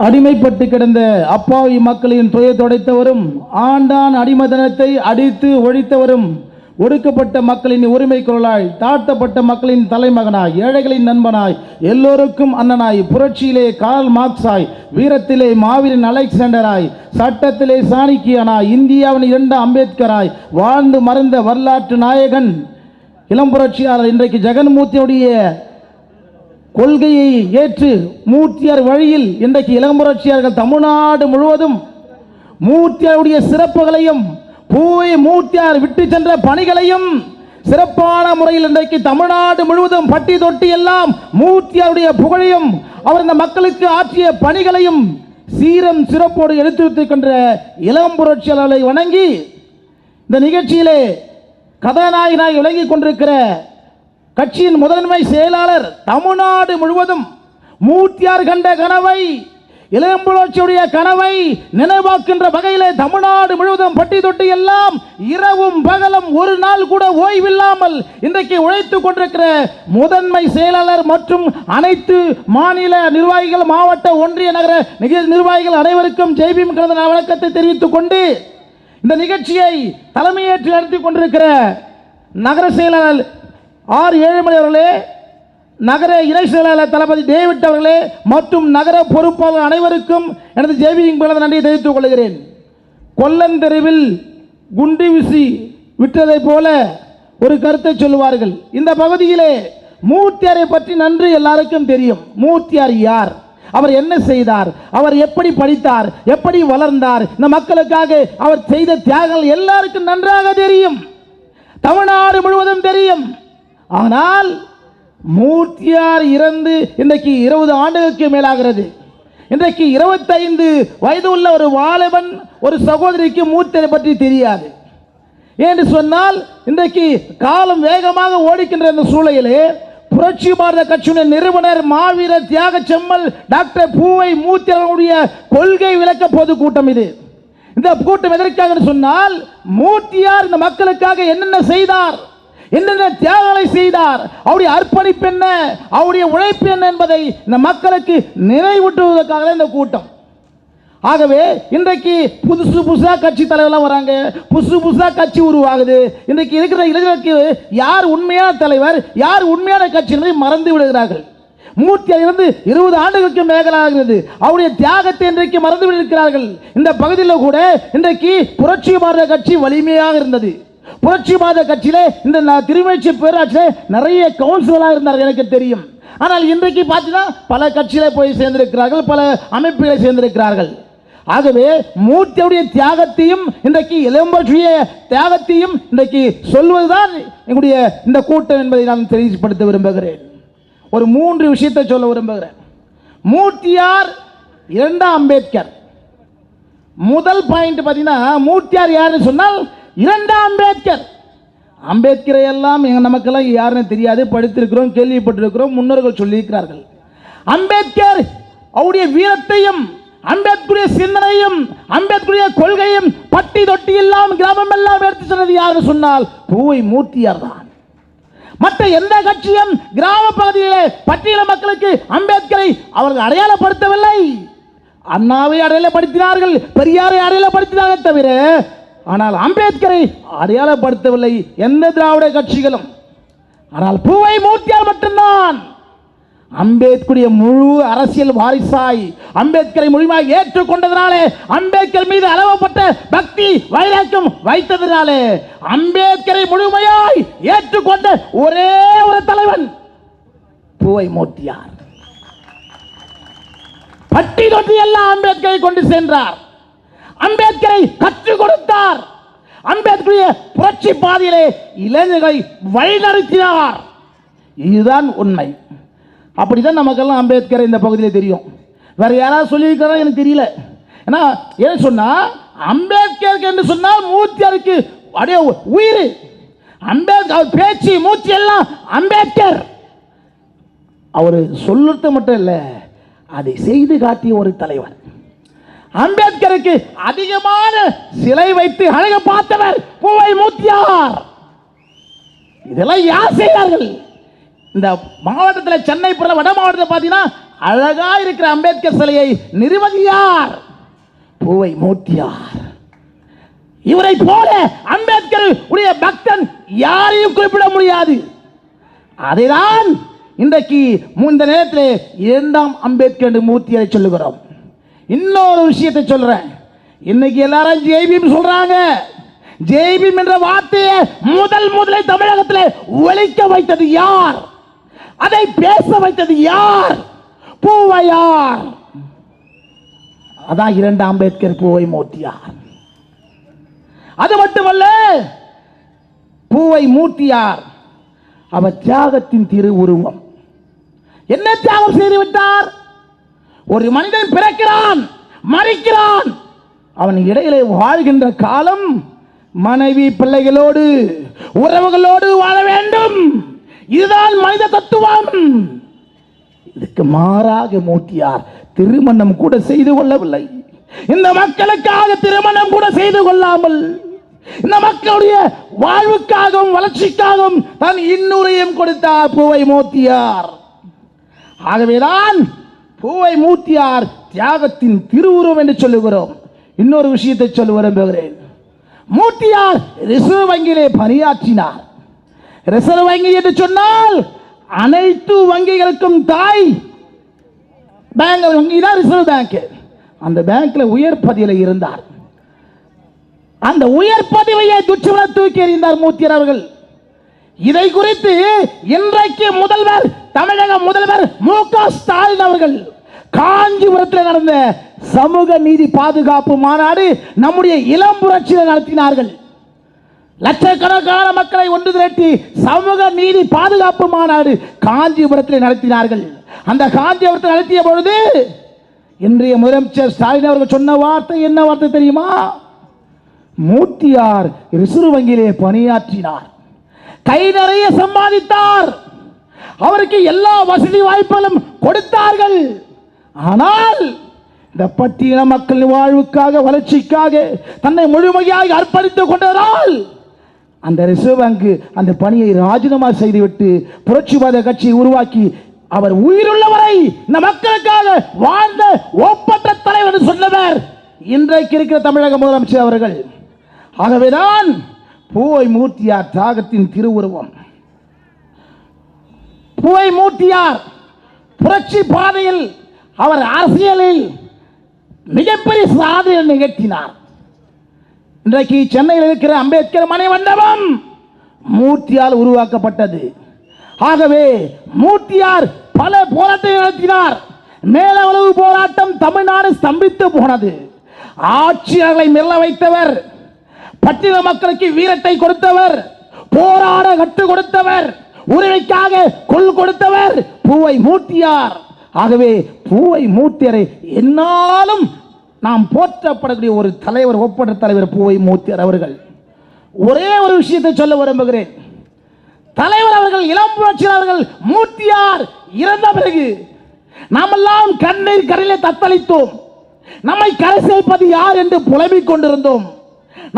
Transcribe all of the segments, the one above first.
அடிமைப்பட்டு கிடந்த அப்பாவி மக்களின் துயை துடைத்தவரும் ஆண்டான் அடிமதனத்தை அடித்து ஒழித்தவரும் ஒடுக்கப்பட்ட மக்களின் உரிமை குரலாய் தாழ்த்தப்பட்ட மக்களின் தலைமகனாய் ஏழைகளின் நண்பனாய் எல்லோருக்கும் அண்ணனாய் புரட்சியிலே கால் மார்க்ஸாய் வீரத்திலே மாவீரன் அலெக்சாண்டராய் சட்டத்திலே சாணிக்கியனாய் இந்தியாவின் இரண்டு அம்பேத்கராய் வாழ்ந்து மறைந்த வரலாற்று நாயகன் இளம் புரட்சியாளர் இன்றைக்கு ஜெகன்மூர்த்தியுடைய கொள்கையை ஏற்று மூர்த்தியார் வழியில் இன்றைக்கு இளம்புரட்சியார்கள் தமிழ்நாடு முழுவதும் மூர்த்தியாருடைய சிறப்புகளையும் பூவை மூர்த்தியார் விட்டு சென்ற பணிகளையும் சிறப்பான முறையில் இன்றைக்கு தமிழ்நாடு முழுவதும் பட்டி தொட்டி எல்லாம் மூர்த்தியாருடைய புகழையும் அவர் இந்த மக்களுக்கு ஆற்றிய பணிகளையும் சீரம் சிறப்போடு எடுத்து வைத்திருக்கின்ற இளம் புரட்சியாளர்களை வணங்கி இந்த நிகழ்ச்சியிலே கதாநாயகனாய் விளங்கி கொண்டிருக்கிற கட்சியின் முதன்மை செயலாளர் தமிழ்நாடு முழுவதும் மூர்த்தியார் கண்ட கனவை இளம்புழற்சியுடைய கனவை நினைவாக்கின்ற வகையிலே தமிழ்நாடு முழுவதும் பட்டி தொட்டி எல்லாம் இரவும் பகலும் ஒரு நாள் கூட ஓய்வில்லாமல் இன்றைக்கு உழைத்துக் கொண்டிருக்கிற முதன்மை செயலாளர் மற்றும் அனைத்து மாநில நிர்வாகிகள் மாவட்ட ஒன்றிய நகர நிக- நிர்வாகிகள் அனைவருக்கும் ஜெய்பீம் கலந்த வணக்கத்தை தெரிவித்துக் கொண்டு இந்த நிகழ்ச்சியை தலைமையேற்று நடத்தி கொண்டிருக்கிற நகர செயலாளர் ஆர் ஏழுமலை அவர்களே நகர இணை செயலாளர் தளபதி டேவிட் அவர்களே மற்றும் நகர பொறுப்பாளர் அனைவருக்கும் எனது ஜேவியின் பிறந்த நன்றியை தெரிவித்துக் கொள்கிறேன். கொல்லந்தெருவில் குண்டு வீசி விட்டதைப் போல ஒரு கருத்தை சொல்லுவார்கள். இந்த பகுதியிலே மூர்த்தியாரை பற்றி நன்று எல்லாருக்கும் தெரியும். மூர்த்தியார் யார்? அவர் என்ன செய்தார்? அவர் எப்படி படித்தார்? எப்படி வளர்ந்தார்? இந்த மக்களுக்காக அவர் செய்த தியாகங்கள் எல்லாருக்கும் நன்றாக தெரியும். தமிழ்நாடு முழுவதும் தெரியும். ஆனால் மூர்த்தியார் இறந்து இன்றைக்கு இருபது ஆண்டுகளுக்கு மேலாகிறது. இன்றைக்கு இருபத்தைந்து வயது உள்ள ஒரு வாலிபன் ஒரு சகோதரிக்கு மூர்த்தியை பற்றி தெரியாது. என்று சொன்னால் இன்றைக்கு காலம் வேகமாக ஓடிக்கின்ற இந்த சூழலிலே புரட்சி பாரத கட்சியின் நிறுவனர் மாவீரர் தியாக செம்மல் டாக்டர் பூவை மூர்த்தி அவர்களுடைய கொள்கை விளக்க பொது கூட்டம் இது. இந்த கூட்டம் எதற்காக சொன்னால் மூர்த்தியார் இந்த மக்களுக்காக என்னென்ன செய்தார்? என்னென்ன தியாகங்களை செய்தார்? அவருடைய அர்ப்பணிப்பு என்ன? அவருடைய உழைப்பு என்ன என்பதை இந்த மக்களுக்கு நினைவூட்டுவதற்காக இந்த கூட்டம். ஆகவே இன்றைக்கு புதுசு புதுசாக கட்சி தலைவர்லாம் வராங்க. புதுசு புதுசாக கட்சி உருவாகுது. இன்றைக்கு இருக்கிற இளைஞருக்கு யார் உண்மையான தலைவர் யார் உண்மையான கட்சி என்பதை மறந்து விடுகிறார்கள். மூர்த்தி இருந்து இருபது ஆண்டுகளுக்கு மேகலாகிறது அவருடைய தியாகத்தை இன்றைக்கு மறந்து விடுகிறார்கள் இந்த பகுதியில் கூட இன்றைக்கு புரட்சி மாறுற கட்சி வலிமையாக இருந்தது. புரட்சி மாத கட்சியிலே இந்த ந- திருமேச்சி நிறைய கவுன்சிலராக இருந்தார்கள் எனக்கு தெரியும். ஆனால் இன்றைக்கு பார்த்தீங்கன்னா பல கட்சியில போய் சேர்ந்திருக்கிறார்கள் பல அமைப்புகளை சேர்ந்திருக்கிறார்கள். ஆகவே மூர்த்தியுடைய தியாகத்தையும் இன்றைக்கு இளம்பற்றிய தியாகத்தையும் இன்றைக்கு சொல்வதுதான் எங்களுடைய இந்த கூட்டம் என்பதை நான் தெளிவுபடுத்த விரும்புகிறேன். ஒரு மூன்று விஷயத்தை சொல்ல விரும்புகிறேன். மூர்த்தியார் இரண்டாம் அம்பேத்கர். முதல் பாயிண்ட் பார்த்தீங்கன்னா மூர்த்தியார் யாருன்னு சொன்னால் இரண்டாம் அம்பேத்கர். அம்பேத்கரை எல்லாம் நமக்கெல்லாம் யாருன்னு தெரியாது. படித்திருக்கிறோம் கேள்விப்பட்டிருக்கிறோம் முன்னோர்கள் சொல்லியிருக்கிறார்கள். அம்பேத்கர் அவருடைய வீரத்தையும் அம்பேத்கருடைய சிந்தனையும் அம்பேத்கருடைய கொள்கையும் பட்டி தொட்டி எல்லாம் கிராமம் எல்லாம் எடுத்து சொன்னது யாருன்னு சொன்னால் பூவை மூர்த்தியார் தான். மற்ற எந்த கட்சியும் கிராம பகுதியிலே பட்டியல மக்களுக்கு அம்பேத்கரை அவர்கள் அடையாளப்படுத்தவில்லை. அண்ணாவை அடையாளப்படுத்தினார்கள் பெரியாரை அடையாளப்படுத்தினார்கள் தவிர ஆனால் அம்பேத்கரை அடையாளப்படுத்தவில்லை எந்த திராவிட கட்சிகளும். ஆனால் பூவை மூர்த்தியார் மட்டும்தான். அம்பேத்கருடைய முழு அரசியல் வாரிசாய் அம்பேத்கரை முழுமையாக ஏற்றுக்கொண்டதனாலே அம்பேத்கர் மீது அளவப்பட்ட பக்தி வைராக்கியம் வைத்ததனாலே அம்பேத்கரை முழுமையாய் ஏற்றுக்கொண்ட ஒரே ஒரு தலைவன் பூவை மூர்த்தியார். பட்டி தொட்டி எல்லாம் அம்பேத்கரை கொண்டு சென்றார். அம்பேத்கரை கற்றுக் கொடுத்தார். அம்பேத்கருடைய புரட்சி பாதையிலே இளைஞர்களை வழிநடத்தினார். இதுதான் உண்மை. அப்படிதான் நமக்கெல்லாம் அம்பேத்கர் இந்த பகுதியில் தெரியும். வேற யாராவது சொல்லியிருக்கிறதா எனக்கு தெரியல. ஏன்னா ஏன் சொன்னால் அம்பேத்கருக்கு என்று சொன்னால் மூர்த்தியாருக்கு அப்படியே உயிர். அம்பேத்கர் பேச்சு மூச்சு எல்லாம் அம்பேத்கர். அவர் சொல்லுறது மட்டும் இல்லை அதை செய்து காட்டிய ஒரு தலைவர். அம்பேத்கருக்கு அதிகமான சிலை வைத்து அழக பார்த்தவர் பூவை மூத்தியார். இதெல்லாம் யார் செய்தார்கள்? இந்த மாவட்டத்தில் சென்னை புற வட மாவட்டத்தில் பார்த்தீங்கன்னா அழகா இருக்கிற அம்பேத்கர் சிலையை நிறுவது பூவை மூத்தியார். இவரை போல அம்பேத்கர் உடைய பக்தன் யாரையும் குறிப்பிட முடியாது. அதைதான் இன்றைக்கு இந்த நேரத்தில் இரண்டாம் அம்பேத்கர் என்று மூர்த்தியை சொல்லுகிறோம். இன்னொரு விஷயத்தை சொல்றேன். இன்னைக்கு எல்லாரும் ஜெய்பீம் சொல்றாங்க. ஜெய்பீம் என்ற வார்த்தையை முதல் முதலை தமிழகத்தில் ஒழிக்க வைத்தது யார்? அதை பேச வைத்தது யார்? பூவையார் அதான் இரண்டு அம்பேத்கர் பூவை மூர்த்தியார். அது மட்டுமல்ல பூவை மூர்த்தியார். அவர் தியாகத்தின் திருவுருவம் என்ன தியாகம் செய்து விட்டார்? ஒரு மனிதன் பிறக்கிறான் மறிக்கிறான். அவன் இடையிலே வாழ்கின்ற காலம் மனைவி பிள்ளைகளோடு உறவுகளோடு வாழ வேண்டும். இதுதான் மனித தத்துவம். இதுக்கு மாறாக மூட்டியார் திருமணம் கூட செய்து கொள்ளவில்லை. இந்த மக்களுக்காக திருமணம் கூட செய்து கொள்ளாமல் இந்த மக்களுடைய வாழ்வுக்காகவும் வளர்ச்சிக்காகவும் தன் இன்னுரையும் கொடுத்தார் பூவை மூத்தியார். ஆகவேதான் பூவை மூத்தியார் தியாகத்தின் திருவுருவம் என்று சொல்லுகிறோம். இன்னொரு விஷயத்தை சொல்ல விரும்புகிறேன். மூத்தியார் ரிசர்வ் வங்கியிலே பணியாற்றினார். ரிசர்வ் வங்கி என்று சொன்னால் அனைத்து வங்கிகளுக்கும் தாய் பேங்க் வங்கி தான் ரிசர்வ் பேங்க் அந்த பேங்க்ல உயர் பதவியில் இருந்தார். அந்த உயர் பதவியை துச்சவன தூக்கி எறிந்தார் மூத்தியர் அவர்கள். இதை குறித்து இன்றைக்கு முதல்வர் தமிழக முதல்வர் மு க ஸ்டாலின் அவர்கள் காஞ்சிபுரத்தில் நடந்த சமூக நீதி பாதுகாப்பு மாநாடு நம்முடைய இளம் புரட்சியில் நடத்தினார்கள். லட்சக்கணக்கான மக்களை ஒன்று திரட்டி சமூக நீதி பாதுகாப்பு மாநாடு காஞ்சிபுரத்தில் நடத்தினார்கள். அந்த காஞ்சிபுரத்தில் நடத்திய பொழுது இன்றைய முதலமைச்சர் ஸ்டாலின் அவர்கள் சொன்ன வார்த்தை என்ன வார்த்தை தெரியுமா? மூர்த்தியார் ரிசர்வ் வங்கியிலே பணியாற்றினார். கை நிறைய சம்பாதித்தார். அவருக்கு எல்லா வசதி வாய்ப்புகளும் கொடுத்தார்கள். ஆனால் இந்த பட்டியல மக்களின் வாழ்வுக்காக வளர்ச்சிக்காக தன்னை முழுமையாக அர்ப்பணித்துக் கொண்டதால் அந்த ரிசர்வ் வங்கி அந்த பணியை ராஜினாமா செய்துவிட்டு புரட்சிவாத கட்சியை உருவாக்கி அவர் உயிருள்ளவரை இந்த மக்களுக்காக வாழ்ந்த ஒப்பற்ற தலைவர் என்று சொன்னவர் இன்றைக்கு இருக்கிற தமிழக முதலமைச்சர் அவர்கள். ஆகவேதான் போய் மூர்த்தியார் தியாகத்தின் திருவுருவம். புவை மூர்த்தியார் புரட்சி பாதையில் அவர் அரசியலில் மிகப்பெரிய சாதனை நிகழ்த்தினார். இன்றைக்கு சென்னையில் இருக்கிற அம்பேத்கர் மனை மண்டபம் மூர்த்தியால் உருவாக்கப்பட்டது. ஆகவே மூர்த்தியார் பல போராட்டத்தை நடத்தினார். மேலவளவு போராட்டம் தமிழ்நாடு ஸ்தம்பித்து போனது. ஆட்சியாளர்களை மெல்ல வைத்தவர் பட்டியல மக்களுக்கு வீரத்தை கொடுத்தவர் போராட கற்றுக் கொடுத்தவர் உரிமைக்காக கொள் கொடுத்தவர் பூவை மூர்த்தியார் ஆகவே பூவை மூட்டியரை என்னாலும் நாம் போற்றப்படக்கூடிய ஒரு தலைவர் ஒப்பற்ற தலைவர் பூவை மூத்தியர் அவர்கள். ஒரே ஒரு விஷயத்தை சொல்ல விரும்புகிறேன். தலைவர் அவர்கள் இளம் புரட்சியாளர் அவர்கள் மூர்த்தியார் இறந்த பிறகு நாமெல்லாம் கண்ணீர் கரையிலே தத்தளித்தோம். நம்மை கரை சேர்ப்பது யார் என்று புலம்பிக் கொண்டிருந்தோம்.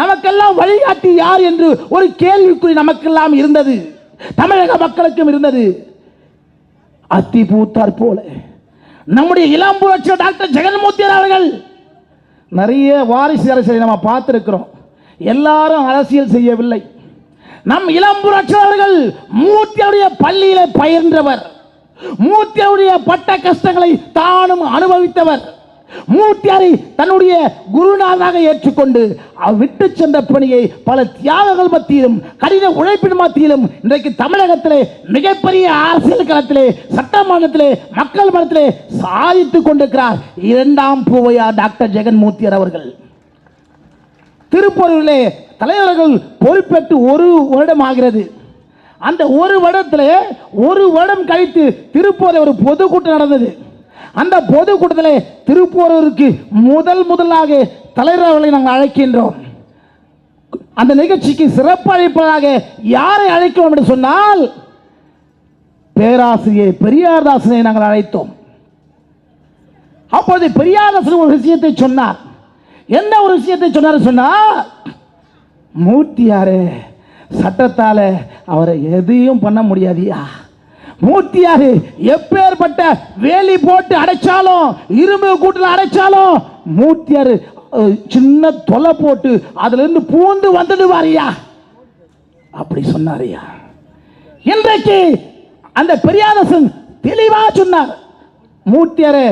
நமக்கெல்லாம் வழிகாட்டி யார் என்று ஒரு கேள்விக்குறி நமக்கெல்லாம் இருந்தது. தமிழக மக்களுக்கும் இருந்தது. அத்தி பூத்தார் போல. நம்முடைய இளம் புரட்சி டாக்டர் ஜெகன்மூர்த்தியார் அவர்கள் நிறைய வாரிசு அரசியலை நம்ம பார்த்திருக்கிறோம். எல்லாரும் அரசியல் செய்யவில்லை. நம் இளம் புரட்சி அவர்கள் மூர்த்தியுடைய பள்ளியில பயின்றவர். மூர்த்தியுடைய பட்ட கஷ்டங்களை தானும் அனுபவித்தவர். மூர்த்தியாரை தன்னுடைய குருநாதனாக ஏற்றுக்கொண்டு அவர் விட்டு சென்ற பணியை பல தியாகங்கள் மத்தியிலும் கடின உழைப்பின் மத்தியிலும் இன்றைக்கு தமிழகத்திலே மிகப்பெரிய அரசியல் களத்திலே சட்டமன்றத்திலே மக்கள் மனத்திலே சாதித்துக் கொண்டிருக்கிறார் இரண்டாம் பூவையார் டாக்டர் ஜெகன்மூர்த்தியர் அவர்கள். திருப்பூரிலே தலைவர்கள் பொறுப்பேற்று ஒரு வருடம் ஆகிறது. அந்த ஒரு வருடத்தில் ஒரு வருடம் கழித்து திருப்பூரில் ஒரு பொதுக்கூட்டம் நடந்தது. அந்த பொதுக்கூட்டத்தில் திருப்பூரூருக்கு முதல் முதலாக தலைவர் அவர்களை நாங்கள் அழைக்கின்றோம். அந்த நிகழ்ச்சிக்கு சிறப்பு அழைப்பதாக யாரை அழைக்கிறோம் என்று சொன்னால் பேராசிரியர் பெரியார்தாசனை நாங்கள் அழைத்தோம். அப்பொழுது பெரியாரசன் ஒரு விஷயத்தை சொன்னார். என்ன ஒரு விஷயத்தை சொன்னார் சொன்னா மூர்த்தியாரே சட்டத்தால் அவரை எதையும் பண்ண முடியாதியா? மூர்த்தியாக எப்பேற்பட்ட வேலி போட்டு அடைச்சாலும் இரும்பு கூட்டில் அடைச்சாலும் மூர்த்தியார் சின்ன தொலை போட்டு அதுலேருந்து பூந்து வந்துடுவாரியா அப்படி சொன்னாரியா? இன்றைக்கு அந்த பெரியாரசன் தெளிவாக சொன்னார். மூர்த்தியாரு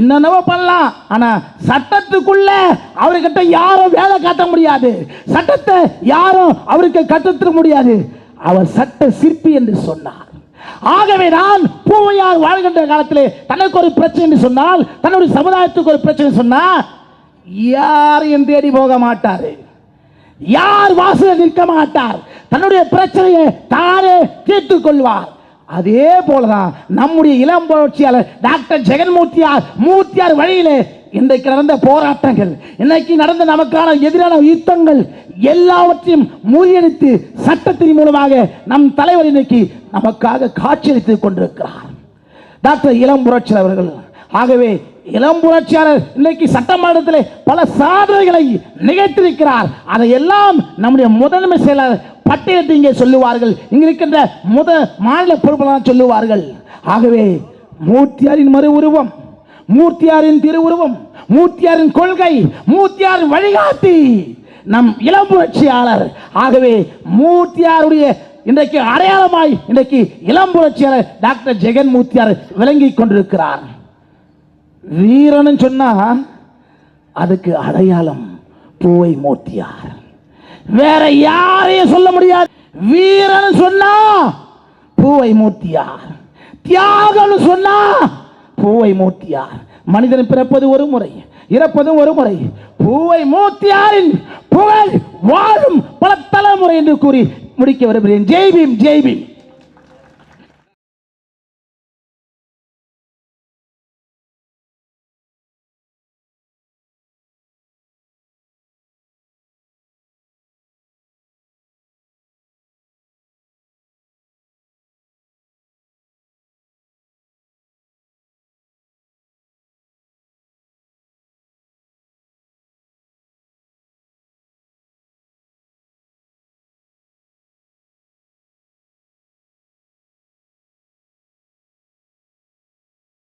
என்னென்னவோ பண்ணலாம் ஆனால் சட்டத்துக்குள்ள அவர்கிட்ட யாரும் வேலை காட்ட முடியாது. சட்டத்தை யாரும் அவருக்கு கற்றுத்தர முடியாது. அவர் சட்ட சிற்பி என்று சொன்னார். ஆகவே நான் பூவையார் வாழ்கின்ற காலத்திலே தனக்கு ஒரு பிரச்சனை சொன்னால் தன்னுடைய சமுதாயத்துக்கு ஒரு பிரச்சனை சொன்னா யாரையும் தேடி போக மாட்டார். யார் வாசலில் நிற்க மாட்டார். தன்னுடைய பிரச்சனையை தானே தீர்த்துக் கொள்வார். அதே போலதான் நம்முடைய இளம் புரட்சியாளர் டாக்டர் ஜெகன்மூர்த்தியார் மூர்த்தியார் வழியிலே இன்றைக்கு நடந்த போராட்டங்கள் இன்னைக்கு நடந்த நமக்கான எதிரான யுத்தங்கள் எல்லாவற்றையும் முறியடித்து சட்டத்தின் மூலமாக நம் தலைவர் இன்னைக்கு நமக்காக காட்சியளித்துக் கொண்டிருக்கிறார். டாக்டர் இளம் புரட்சி அவர்கள் ஆகவே இளம் புரட்சியாளர் இன்னைக்கு சட்டமன்றத்தில் பல சாதனைகளை நிகழ்த்திருக்கிறார் அதையெல்லாம் நம்முடைய முதன்மை செயலாளர் பட்டியலிட்டு இங்கே சொல்லுவார்கள். இங்க இருக்கின்ற முத மாநில பொறுப்பாளர் சொல்லுவார்கள். ஆகவே மூர்த்தியாரின் மறு உருவம் மூர்த்தியாரின் திருவுருவம் மூர்த்தியாரின் கொள்கை மூர்த்தியாரின் வழிகாட்டி நம் இளம் புரட்சியாளர். ஆகவே மூர்த்தியாருடைய இன்றைக்கு அடையாளமாய் இன்றைக்கு இளம் புரட்சியாளர் டாக்டர் ஜெகன் மூர்த்தியார் விளங்கிக் கொண்டிருக்கிறார். வீரன் சொன்னா அதுக்கு அடையாளம் பூவை மூர்த்தியார். வேற யாரையும் சொல்ல முடியாது. வீரன் சொன்னா பூவை மூர்த்தியார். தியாகம் சொன்னா பூவை மூட்டியார். மனிதன் பிறப்பது ஒரு முறை இறப்பதும் ஒரு முறை. பூவை மூத்தியாரின் புகழ் வாழும் பல தலைமுறை என்று கூறி முடிக்க விரும்புகிறேன். ஜெய்பீம் ஜெய்பீம்